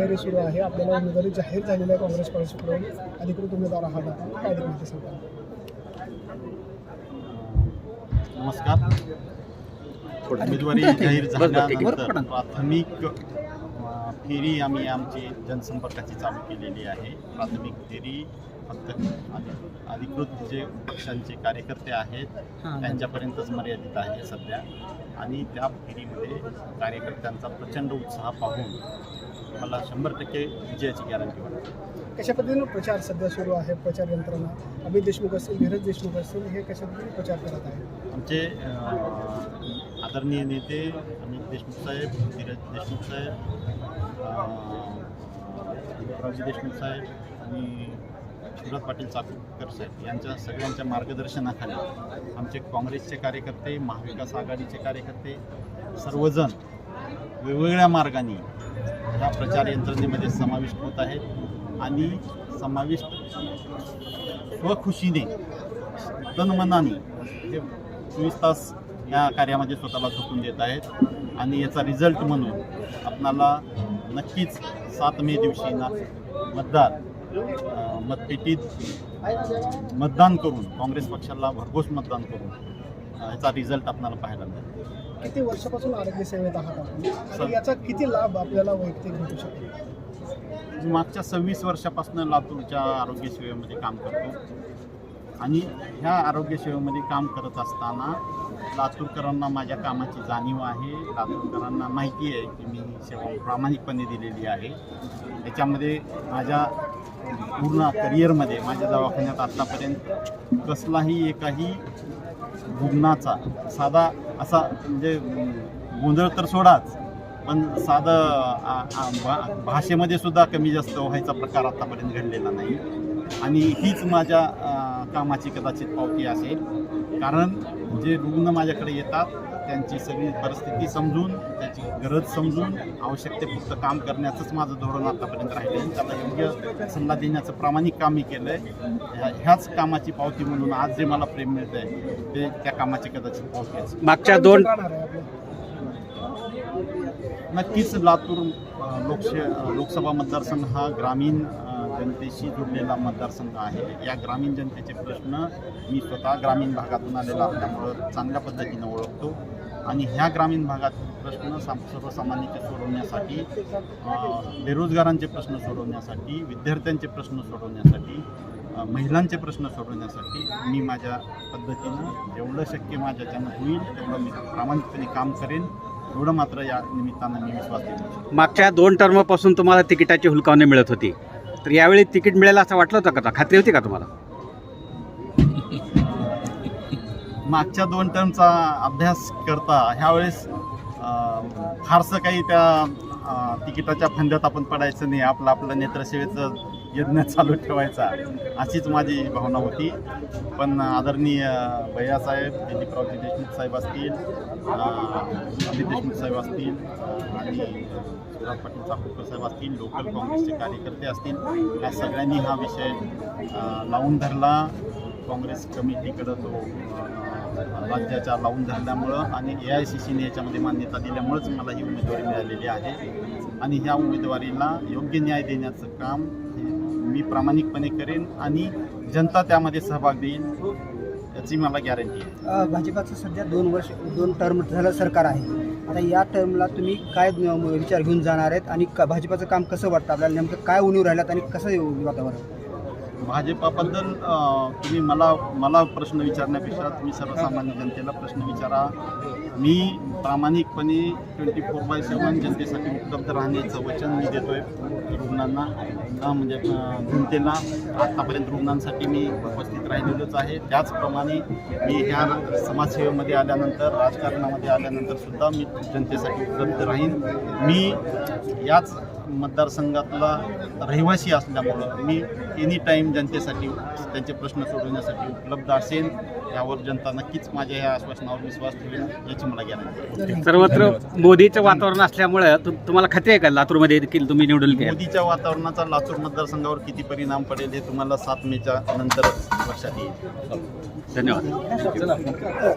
तयारी सुरू आहे. आपल्याला उमेदवारी जाहीर झालेली आहे काँग्रेस पक्षाकडून अधिकृत उमेदवार आहात आपण. काय देखील माहिती सांगता नमस्कार. उमेदवारी जाहीर झाल्यानंतर प्राथमिक फेरी आम्ही आमची जनसंपर्काची चालू केलेली आहे. प्राथमिक फेरी फक्त अधि- अधिकृत जे पक्षांचे कार्यकर्ते आहेत त्यांच्यापर्यंतच मर्यादित आहे सध्या. आणि त्या फेरीमध्ये कार्यकर्त्यांचा प्रचंड उत्साह पाहून मला शंभर टक्के विजयाची गॅरंटी वाटते. कशा पद्धतीनं प्रचार सध्या सुरू आहे प्रचार यंत्रणा? अमित देशमुख असतील धीरज देशमुख असतील हे कशा पद्धतीने प्रचार करत आहे आमचे आदरणीय नेते अमित देशमुख साहेब धीरज देशमुख साहेब रावजी देशमुख साहेब आणि शिवराज पाटील चाकूरकर साहेब यांच्या सगळ्यांच्या मार्गदर्शनाखाली आमचे काँग्रेसचे कार्यकर्ते महाविकास आघाडीचे कार्यकर्ते सर्वजण वेगवेगळ्या मार्गाने ह्या प्रचार यंत्रणेमध्ये समाविष्ट होत आहेत आणि समाविष्ट स्वखुशीने तनमनाने हे चोवीस तास या कार्यामध्ये स्वतःला झोकून देत आहेत. आणि याचा रिझल्ट म्हणून आपणाला नक्कीच सात मे दिवशी ना मतदार मतपेटीत मतदान करून काँग्रेस पक्षाला भरघोस मतदान करून याचा रिझल्ट आपल्याला पाहायला मिळेल. किती वर्षापासून आरोग्य सेवेत आहात आपण? आणि याचा किती लाभ आपल्याला वैयक्तिक भेटू शकतो? मी मागच्या सव्वीस वर्षापासून लातूरच्या आरोग्य सेवेमध्ये काम करतो. आणि ह्या आरोग्य सेवेमध्ये काम करत असताना लातूरकरांना माझ्या कामाची जाणीव आहे. लातूरकरांना माहिती आहे की मी सेवा प्रामाणिकपणे दिलेली आहे. याच्यामध्ये माझ्या पूर्ण करिअरमध्ये माझ्या दवाखान्यात आत्तापर्यंत कसलाही एकाही रुग्णाचा साधा असा म्हणजे गोंधळ तर सोडाच पण साधं भा- भाषेमध्ये सुद्धा कमी जास्त व्हायचा प्रकार आतापर्यंत घडलेला नाही. आणि हीच माझ्या कामाची कदाचित पावती असेल कारण जे रुग्ण माझ्याकडे येतात त्यांची सगळी परिस्थिती समजून त्याची गरज समजून आवश्यकतेपुरतं काम करण्याचंच माझं धोरण आतापर्यंत राहिलं आहे त्याला योग्य सल्ला देण्याचं प्रामाणिक काम मी केलं आहे ह्याच कामाची पावती म्हणून आज जे मला प्रेम मिळतं आहे ते त्या कामाची कदाचित पावती मागच्या दोन नक्कीच लातूर लोकशे लोकसभा मतदारसंघ हा ग्रामीण जनतेशी जुडलेला मतदारसंघ आहे. या ग्रामीण जनतेचे प्रश्न मी स्वतः ग्रामीण भागातून आलेला असल्यामुळं चांगल्या पद्धतीनं ओळखतो. आणि ह्या ग्रामीण भागात प्रश्न साम सर्वसामान्यांचे सोडवण्यासाठी बेरोजगारांचे प्रश्न सोडवण्यासाठी विद्यार्थ्यांचे प्रश्न सोडवण्यासाठी महिलांचे प्रश्न सोडवण्यासाठी मी माझ्या पद्धतीनं जेवढं शक्य माझ्याच्यानं होईल तेवढं मी प्रामाणिकपणे काम करेन. एवढं मात्र या निमित्तानं मी विश्वास देतो. मागच्या दोन टर्मपासून तुम्हाला तिकिटाची हुलकावणी मिळत होती. तर यावेळी तिकीट मिळेल असं वाटलं होतं का खात्री होती का तुम्हाला? मागच्या दोन टर्मचा अभ्यास करता ह्यावेळेस फारसं काही त्या तिकिटाच्या फंद्यात आपण पडायचं नाही. आपलं आपलं नेत्रसेवेचं यज्ञ चालू ठेवायचा अशीच माझी भावना होती. पण आदरणीय भैयासाहेब दिलीपरावजी देशमुख साहेब असतील अमित देशमुख साहेब असतील आणि सुराज पाटील चाकूरकर साहेब असतील लोकल काँग्रेसचे कार्यकर्ते असतील या सगळ्यांनी हा विषय लावून धरला. काँग्रेस कमिटीकडं तो राज्याच्या लावून धरल्यामुळं आणि ए आय सी सीने याच्यामध्ये मान्यता दिल्यामुळंच मला ही उमेदवारी मिळालेली आहे. आणि ह्या उमेदवारीला योग्य न्याय देण्याचं काम हे मी प्रामाणिकपणे करेन आणि जनता त्यामध्ये सहभाग देईल याची मला गॅरंटी आहे. भाजपाचं सध्या दोन वर्ष दोन टर्म झालं सरकार आहे. आता या टर्मला तुम्ही काय विचार घेऊन जाणार आहेत आणि भाजपाचं काम कसं वाटतं? आपल्याला नेमकं काय उणीव राहिल्यात आणि कसं वातावरण? भाजपाबद्दल तुम्ही मला मला प्रश्न विचारण्यापेक्षा तुम्ही सर्वसामान्य जनतेला प्रश्न विचारा. मी प्रामाणिकपणे ट्वेंटी फोर बाय सेवन जनतेसाठी उपलब्ध राहण्याचं वचन मी आहे रुग्णांना. म्हणजे जनतेला आत्तापर्यंत रुग्णांसाठी मी उपस्थित राहिलेलोच आहे. त्याचप्रमाणे मी ह्या समाजसेवेमध्ये आल्यानंतर राजकारणामध्ये आल्यानंतर सुद्धा मी जनतेसाठी उपलब्ध राहीन. मी याच मतदारसंघातला रहिवासी असल्यामुळं मी एनी टाईम जनतेसाठी त्यांचे प्रश्न सोडवण्यासाठी उपलब्ध असेल यावर जनता नक्कीच माझ्या या आश्वासनावर विश्वास ठेवेल याची मला गॅरंटी आहे. सर्वत्र मोदीचं वातावरण असल्यामुळे तु- तुम्हाला खात्री आहे का लातूरमध्ये देखील तुम्ही निवडून मोदीच्या वातावरणाचा लातूर मतदारसंघावर किती परिणाम पडेल हे तुम्हाला सात मेच्या नंतरच लक्षात येईल. धन्यवाद.